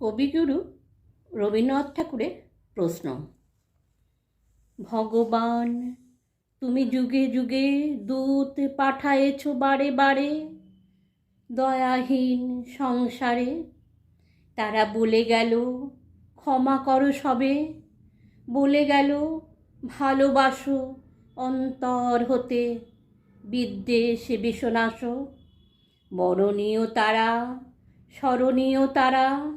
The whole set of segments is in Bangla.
কবিগুরু রবীন্দ্রনাথ ঠাকুরের প্রশ্ন। ভগবান, তুমি যুগে যুগে দূত পাঠায়েছ বারে বারে, দয়াহীন সংসারে। তারা বলে গেল, ক্ষমা করো সবে। বলে গেল, ভালোবাসো অন্তর হতে, বিদ্বেষ বিষনাশ। বরণীয় তারা, স্মরণীয় তারা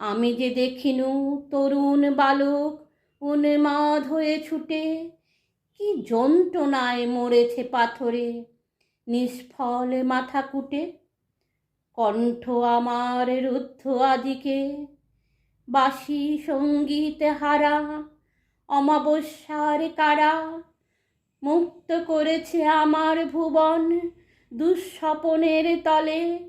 আমি যে দেখিনু তরুণ বালক, উন্মাদ হয়ে ছুটে, কি যন্ত্রণায় মরেছে পাথরে, নিষ্ফল মাথা কুটে, কণ্ঠ আমার রুদ্ধ আজিকে, বাসি সংগীত হারা, অমাবস্যার কারা, মুক্ত করেছে আমার ভুবন দুঃস্বপনের তলে